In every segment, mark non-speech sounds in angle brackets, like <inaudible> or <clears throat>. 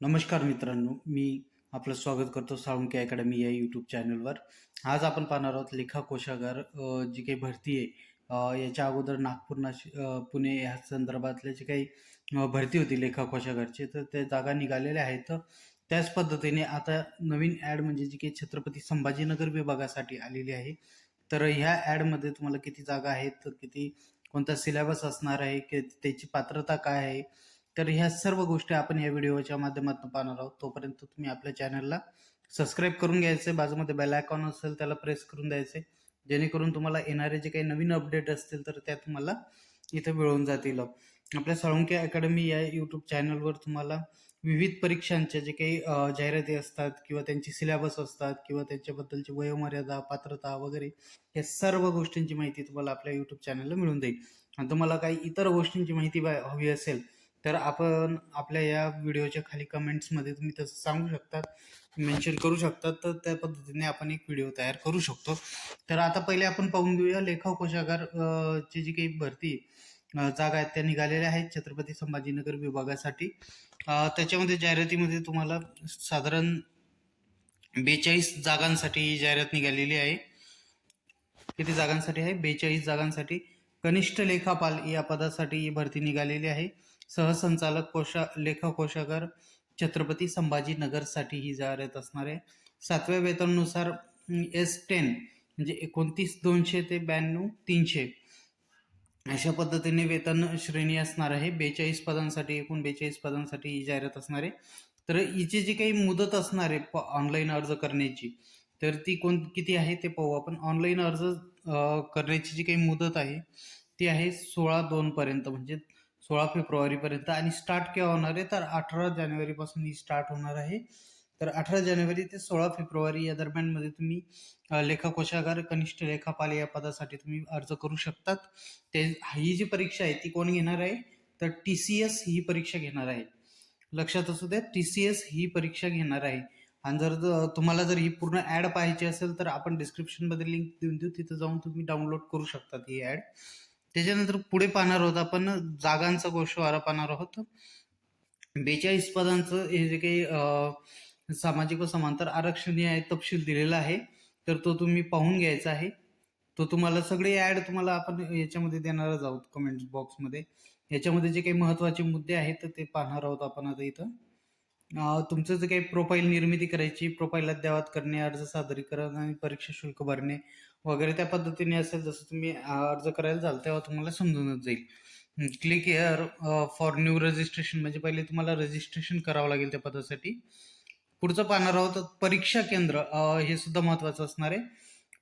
नमस्कार मित्रांनो मी आपलं स्वागत करतो साळुंके अकॅडमी या यूट्यूब चॅनलवर आज आपण पाहणार आहोत लेखा कोशागार जी काही भरती आहे याच्या अगोदर नागपूर नाशिक पुणे या संदर्भातले जे काही भरती होती लेखा कोशागारची तर त्या जागा निघालेल्या आहेत. त्याच पद्धतीने आता नवीन ॲड म्हणजे जी काही छत्रपती संभाजीनगर विभागासाठी आलेली आहे तर ह्या ॲडमध्ये तुम्हाला किती जागा आहेत किती कोणता सिलेबस असणार आहे की त्याची पात्रता काय आहे तर ह्या सर्व गोष्टी आपण या व्हिडिओच्या माध्यमातून पाहणार आहोत. तोपर्यंत तुम्ही आपल्या चॅनलला सबस्क्राईब करून घ्यायचे बाजूमध्ये बेल आयकॉन असेल त्याला प्रेस करून द्यायचे. जेणेकरून तुम्हाला येणारे जे काही नवीन अपडेट असतील तर त्या तुम्हाला इथं मिळून जातील. आपल्या साळुंके अकॅडमी या यूट्यूब चॅनलवर तुम्हाला विविध परीक्षांच्या जे काही जाहिराती असतात किंवा त्यांची सिलेबस असतात किंवा त्यांच्याबद्दलची वयोमर्यादा पात्रता वगैरे या सर्व गोष्टींची माहिती तुम्हाला आपल्या यूट्यूब चॅनलला मिळून जाईल. आणि तुम्हाला काही इतर गोष्टींची माहिती हवी असेल तर आपण आपल्या या व्हिडिओच्या खाली कमेंट्समध्ये तुम्ही तसं सांगू शकतात मेन्शन करू शकतात. तर त्या पद्धतीने आपण एक व्हिडिओ तयार करू शकतो. तर आता पहिले आपण पाहून घेऊया लेखा कोशागार ची जी काही भरती जागा आहेत त्या निघालेल्या आहेत छत्रपती संभाजीनगर विभागासाठी. त्याच्यामध्ये जाहिरातीमध्ये तुम्हाला साधारण बेचाळीस जागांसाठी ही जाहिरात निघालेली आहे. किती जागांसाठी आहे? बेचाळीस जागांसाठी. कनिष्ठ लेखापाल या पदासाठी ही भरती निघालेली आहे. सहसंचालक कोशा लेखा कोशागार छत्रपती संभाजीनगरसाठी ही जाहिरात असणार आहे. सातव्या वेतनानुसार एस टेन म्हणजे एकोणतीस दोनशे ते ब्याण्णव तीनशे अशा पद्धतीने वेतन श्रेणी असणार आहे. बेचाळीस पदांसाठी एकूण बेचाळीस पदांसाठी ही जाहिरात असणार आहे. तर हिची जी काही मुदत असणार आहे ऑनलाईन अर्ज करण्याची तर ती कोण किती आहे ते पाहू आपण. ऑनलाईन अर्ज करण्याची जी काही मुदत आहे ती आहे सोळा दोन पर्यंत म्हणजे सोळा फेब्रुवारीपर्यंत आणि स्टार्ट केव्हा होणार आहे? तर अठरा जानेवारीपासून ही स्टार्ट होणार आहे. तर अठरा जानेवारी ते सोळा फेब्रुवारी या दरम्यानमध्ये तुम्ही लेखा कोशागार कनिष्ठ लेखापाल या पदासाठी तुम्ही अर्ज करू शकतात. ते ही जी परीक्षा आहे ती कोण घेणार आहे? तर टी सी एस ही परीक्षा घेणार आहे. लक्षात असू द्या टी सी एस ही परीक्षा घेणार आहे. आणि जर तुम्हाला जर ही पूर्ण ॲड पाहायची असेल तर आपण डिस्क्रिप्शनमध्ये लिंक देऊन देऊ. तिथं जाऊन तुम्ही डाउनलोड करू शकतात ही ॲड त्याच्यानंतर पुढे पाहणार आहोत आपण जागांचा गोषवारा पाहणार आहोत. बेचाळीस पदांचं हे जे काही सामाजिक व समांतर आरक्षणीय आहे तपशील दिलेला आहे. तर तो तुम्ही पाहून घ्यायचा आहे. तो तुम्हाला सगळे ॲड तुम्हाला आपण याच्यामध्ये देणारच आहोत कमेंट बॉक्समध्ये याच्यामध्ये जे काही महत्त्वाचे मुद्दे आहेत तर ते पाहणार आहोत आपण आता इथं. तुमचं जे काही प्रोफाईल निर्मिती करायची प्रोफाईल अद्ययावत करणे अर्ज सादरीकरण आणि परीक्षा शुल्क भरणे वगैरे त्या पद्धतीने असेल जसं तुम्ही अर्ज करायला जाल तेव्हा तुम्हाला समजूनच जाईल. Click here for new registration म्हणजे पहिले तुम्हाला रजिस्ट्रेशन करावं लागेल त्या पदासाठी. पुढचं पाहणार आहोत परीक्षा केंद्र हे सुद्धा महत्वाचं असणार आहे.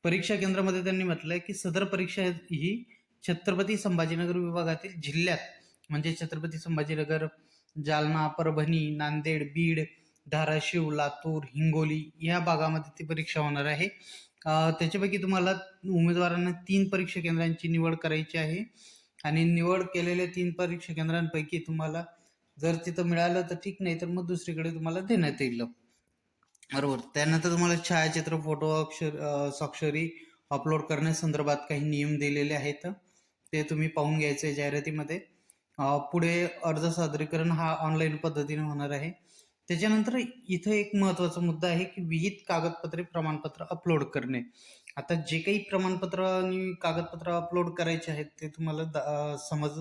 परीक्षा केंद्रामध्ये त्यांनी म्हटलंय की सदर परीक्षा ही छत्रपती संभाजीनगर विभागातील जिल्ह्यात म्हणजे छत्रपती संभाजीनगर जालना परभणी नांदेड बीड धाराशिव लातूर हिंगोली या भागामध्ये ती परीक्षा होणार आहे. अ, त्याच्यापैकी तुम्हाला उमेदवारांना तीन परीक्षा केंद्रांची निवड करायची आहे. आणि निवड केलेल्या तीन परीक्षा केंद्रांपैकी तुम्हाला जर तिथं मिळालं तर ठीक नाही तर मग दुसरीकडे तुम्हाला देण्यात येईल. बरोबर. त्यानंतर तुम्हाला छायाचित्र फोटो अक्षर अ, स्वाक्षरी अपलोड करण्यासंदर्भात काही नियम दिलेले आहेत. ते तुम्ही पाहून घ्यायचे जाहिरातीमध्ये. अ, पुढे अर्ज सादरीकरण हा ऑनलाईन पद्धतीने होणार आहे. त्याच्यानंतर इथं एक महत्त्वाचा मुद्दा आहे की विहित कागदपत्रे प्रमाणपत्र अपलोड करणे. आता जे काही प्रमाणपत्र आणि कागदपत्र अपलोड करायचे आहेत ते तुम्हाला दा- समज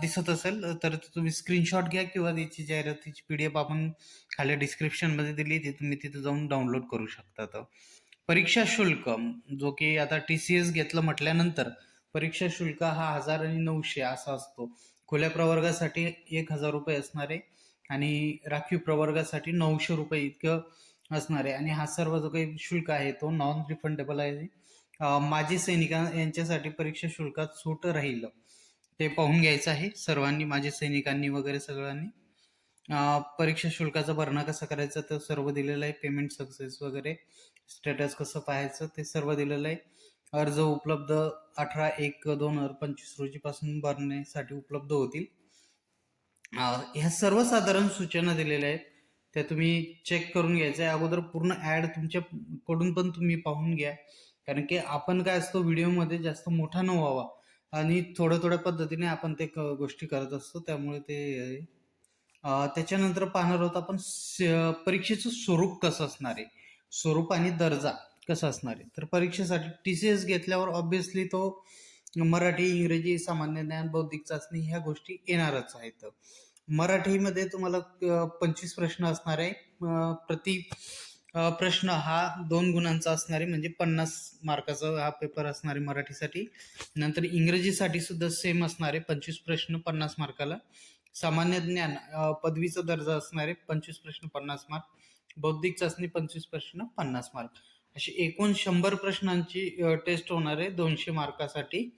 दिसत असेल तर तुम्ही स्क्रीनशॉट घ्या किंवा त्याची जाहिरातीची पी डी एफ आपण खाली डिस्क्रिप्शनमध्ये दिली ती तुम्ही तिथे जाऊन डाउनलोड करू शकता परीक्षा शुल्क जो की आता टी सी एस घेतलं म्हटल्यानंतर परीक्षा शुल्क हा हजार आणि नऊशे असा असतो. खुल्या प्रवर्गासाठी एक हजार रुपये असणारे आणि राखीव प्रवर्गासाठी नऊशे रुपये इतकं असणार आहे. आणि हा सर्व जो काही शुल्क आहे तो नॉन रिफंडेबल आहे माजी सैनिकां यांच्यासाठी परीक्षा शुल्कात सूट राहील. ते पाहून घ्यायचं आहे. सर्वांनी माजी सैनिकांनी वगैरे सगळ्यांनी. परीक्षा शुल्काचा भरणा कसा करायचा तर सर्व दिलेलं आहे. पेमेंट सक्सेस वगैरे स्टेटस कसं पाहायचं ते सर्व दिलेलं आहे. अर्ज उपलब्ध अठरा एक दोन हजार पंचवीस रोजीपासून भरण्यासाठी उपलब्ध होतील. ह्या सर्वसाधारण सूचना दिलेल्या आहेत. त्या तुम्ही चेक करून घ्यायच्या आहे. अगोदर पूर्ण ॲड तुमच्याकडून पण तुम्ही पाहून घ्या. कारण की आपण काय असतो व्हिडिओमध्ये जास्त मोठा न व्हावा. आणि थोड्या थोड्या पद्धतीने आपण ते क- गोष्टी करत असतो. त्यामुळे ते त्याच्यानंतर पाहणार आहोत आपण स- परीक्षेचं स्वरूप कसं असणार आहे? स्वरूप आणि दर्जा कसा असणार आहे? तर परीक्षेसाठी टी सी एस घेतल्यावर ऑब्विसली तो मराठी इंग्रजी सामान्य ज्ञान बौद्धिक चाचणी ह्या गोष्टी येणारच आहेत. मराठीमध्ये तुम्हाला पंचवीस प्रश्न असणार आहे प्रति प्रश्न हा दोन गुणांचा असणार आहे म्हणजे पन्नास मार्काचा हा पेपर असणार आहे मराठीसाठी. नंतर इंग्रजीसाठी सुद्धा सेम असणार आहे पंचवीस प्रश्न पन्नास मार्काला. सामान्य ज्ञान पदवीचा दर्जा असणार आहे पंचवीस प्रश्न पन्नास मार्क. बौद्धिक चाचणी पंचवीस प्रश्न पन्नास मार्क. अशी एकूण शंभर प्रश्नांची टेस्ट होणार आहे दोनशे मार्कासाठी.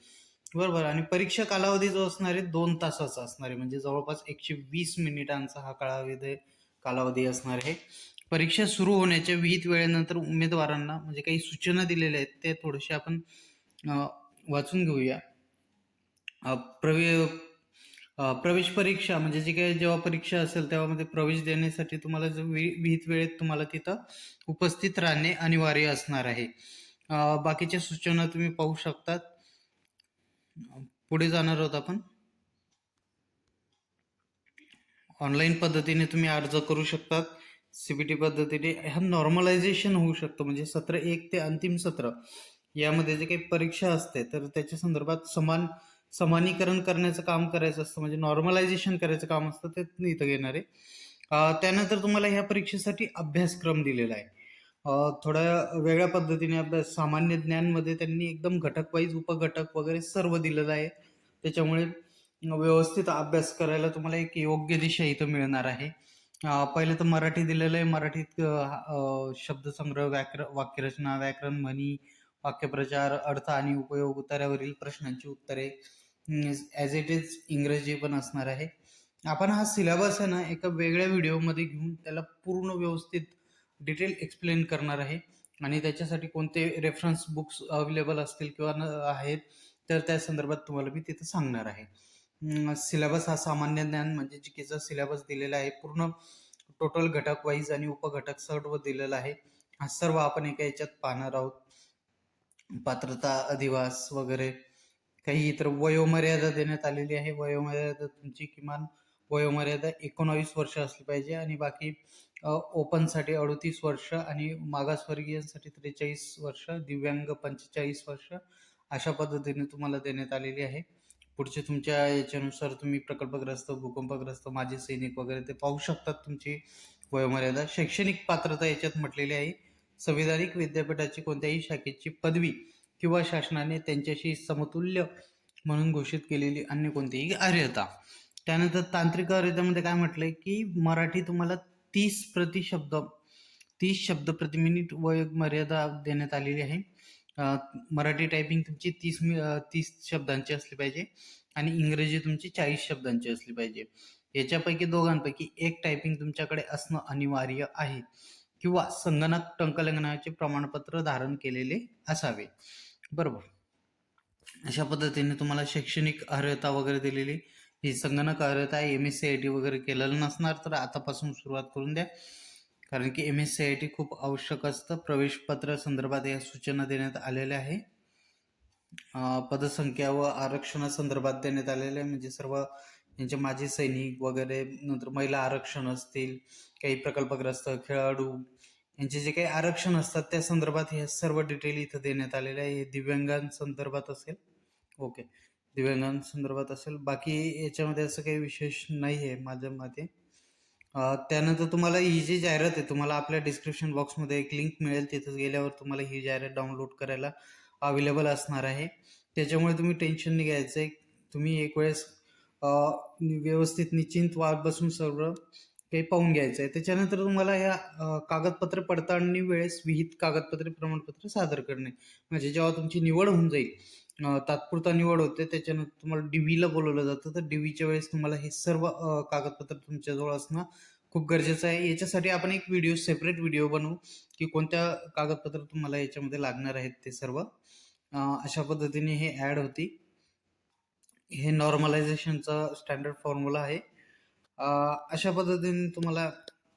बरोबर. आणि परीक्षा कालावधी जो असणार आहे दोन तासाचा असणार आहे. म्हणजे जवळपास एकशे वीस मिनिटांचा हा कालावधी कालावधी असणार आहे. परीक्षा सुरू होण्याच्या विहित वेळेनंतर उमेदवारांना म्हणजे काही सूचना दिलेल्या आहेत ते थोडेसे आपण वाचून घेऊया. प्रवे प्रवेश परीक्षा म्हणजे जी काही जेव्हा परीक्षा असेल तेव्हा मध्ये प्रवेश देण्यासाठी तुम्हाला जो विहित वेळेत तुम्हाला तिथं उपस्थित राहणे अनिवार्य असणार आहे. बाकीच्या सूचना तुम्ही पाहू शकतात. पुढे जाणार आहोत आपण. ऑनलाईन पद्धतीने तुम्ही अर्ज करू शकतात. सीबीटी पद्धतीने हा नॉर्मलायझेशन होऊ शकतो. म्हणजे सत्र एक ते अंतिम सत्र यामध्ये जे काही परीक्षा असते तर त्याच्या संदर्भात समान समानीकरण करण्याचं काम करायचं असतं म्हणजे नॉर्मलायझेशन करायचं काम असतं ते इथं घेणार आहे. त्यानंतर तुम्हाला ह्या परीक्षेसाठी अभ्यासक्रम दिलेला आहे. थोड्या वेगळ्या पद्धतीने अभ्यास सामान्य ज्ञानमध्ये त्यांनी एकदम घटक वाईज उपघटक वगैरे सर्व दिलेलं आहे. त्याच्यामुळे व्यवस्थित अभ्यास करायला तुम्हाला एक योग्य दिशा इथं मिळणार आहे. पहिले तर मराठी दिलेलं आहे. मराठीत शब्दसंग्रह व्याकर वाक्यरचना व्याकरण म्हणी वाक्यप्रचार अर्थ आणि उपयोग उतार्यावरील प्रश्नांची उत्तरे. ॲज इट इज इंग्रजी पण असणार आहे. आपण हा सिलेबस आहे ना एका वेगळ्या व्हिडिओमध्ये घेऊन त्याला पूर्ण व्यवस्थित डिटेल एक्सप्लेन करणार आहे. आणि त्याच्यासाठी कोणते रेफरन्स बुक्स अवेलेबल असतील किंवा न आहेत तर त्या संदर्भात तुम्हाला मी तिथं सांगणार आहे. सिलेबस हा सामान्य ज्ञान म्हणजे जिकेचा सिलेबस दिलेला आहे. पूर्ण टोटल घटक वाईज आणि उपघटक सर्व दिलेला आहे. हा सर्व आपण एका याच्यात पाहणार आहोत. पात्रता अधिवास वगैरे काही इतर वयोमर्यादा देण्यात आलेली आहे. वयोमर्यादा तुमची किमान वयोमर्यादा एकोणावीस वर्ष असली पाहिजे आणि बाकी ओपनसाठी अडतीस वर्ष आणि मागासवर्गीयांसाठी त्रेचाळीस वर्ष दिव्यांग पंचेचाळीस वर्ष अशा पद्धतीने तुम्हाला देण्यात आलेली आहे. पुढचे तुमच्या याच्यानुसार तुम्ही प्रकल्पग्रस्त भूकंपग्रस्त माजी सैनिक वगैरे ते पाहू शकतात तुमची वयोमर्यादा. शैक्षणिक पात्रता याच्यात म्हटलेली आहे. संविधानिक विद्यापीठाची कोणत्याही शाखेची पदवी किंवा शासनाने त्यांच्याशी समतुल्य म्हणून घोषित केलेली अन्य कोणतीही अर्हता त्यानंतर तांत्रिक अर्हतेमध्ये काय म्हटलंय की मराठी तुम्हाला तीस प्रतिशब्द तीस शब्द प्रति मिनिट वयोग मर्यादा देण्यात आलेली आहे. मराठी टायपिंग तुमची तीस मि तीस शब्दांची असली पाहिजे आणि इंग्रजी तुमची चाळीस शब्दांची असली पाहिजे. याच्यापैकी दोघांपैकी एक टायपिंग तुमच्याकडे असणं अनिवार्य आहे किंवा संगणक टंकलंगनाचे प्रमाणपत्र धारण केलेले असावे. बरोबर. अशा पद्धतीने तुम्हाला शैक्षणिक अर्हता वगैरे दिलेली. ही संगणक अर्हता आहे. M S C I T वगैरे केलेलं नसणार तर आतापासून सुरुवात करून द्या. कारण की M S C I T खूप आवश्यक असतं. प्रवेशपत्र संदर्भात या सूचना देण्यात आलेल्या आहे. पदसंख्या व आरक्षणासंदर्भात देण्यात आलेल्या आहे. म्हणजे सर्व यांचे माजी सैनिक वगैरे नंतर महिला आरक्षण असतील काही प्रकल्पग्रस्त खेळाडू यांचे जे काही आरक्षण असतात त्या संदर्भात हे सर्व डिटेल इथं देण्यात आलेले आहे. हे दिव्यांगांसंदर्भात असेल. ओके दिव्यांगांसंदर्भात असेल. बाकी याच्यामध्ये असं काही विशेष नाही आहे माझ्या मते. त्यानंतर तुम्हाला ही जी जाहिरात आहे तुम्हाला आपल्या डिस्क्रिप्शन बॉक्समध्ये एक लिंक मिळेल. तिथं गेल्यावर तुम्हाला ही जाहिरात डाउनलोड करायला अवेलेबल असणार आहे. त्याच्यामुळे तुम्ही टेन्शन नाही घ्यायचं. आहे तुम्ही एक वेळेस व्यवस्थित निश्चिंत वाट बसून सर्व हे पाहून घ्यायचं आहे त्याच्यानंतर तुम्हाला ह्या कागदपत्र पडताळणी वेळेस विहित कागदपत्रे प्रमाणपत्र सादर करणे. म्हणजे जेव्हा तुमची निवड होऊन जाईल तात्पुरता निवड होते त्याच्यानंतर तुम्हाला डीव्हीला बोलवलं जातं. तर डीव्हीच्या वेळेस तुम्हाला हे सर्व कागदपत्र तुमच्याजवळ असणं खूप गरजेचं आहे. याच्यासाठी आपण एक व्हिडिओ सेपरेट व्हिडिओ बनवू की कोणत्या कागदपत्र तुम्हाला याच्यामध्ये लागणार आहेत ते सर्व. अशा पद्धतीने हे ॲड होती. हे नॉर्मलायझेशनचा स्टँडर्ड फॉर्म्युला आहे. अशा पद्धतीने तुम्हाला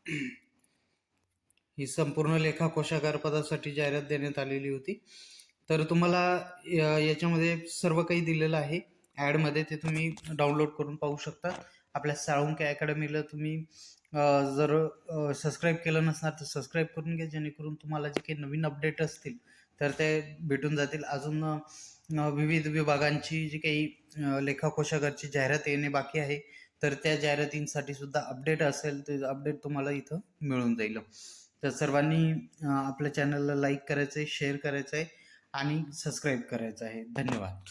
<clears throat> ही संपूर्ण लेखा कोशागार पदासाठी जाहिरात देण्यात आलेली होती. तर तुम्हाला या- याच्यामध्ये सर्व काही दिलेलं आहे. ॲडमध्ये ते तुम्ही डाउनलोड करून पाहू शकता. आपल्या साळुंके अकॅडमीला तुम्ही जर सबस्क्राईब केलं नसणार तर सबस्क्राईब करून घ्या. जेणेकरून तुम्हाला जे काही नवीन अपडेट असतील तर ते भेटून जातील. अजून विविध विभागांची जी काही लेखा कोशागारची जाहिरात येणे बाकी आहे. तर त्या जाहिरातींसाठी सुद्धा अपडेट असेल ते अपडेट तुम्हाला इथं मिळून जाईल. तर सर्वांनी आपल्या चॅनलला लाईक करायचं आहे शेअर करायचं आहे आणि सबस्क्राईब करायचं आहे धन्यवाद.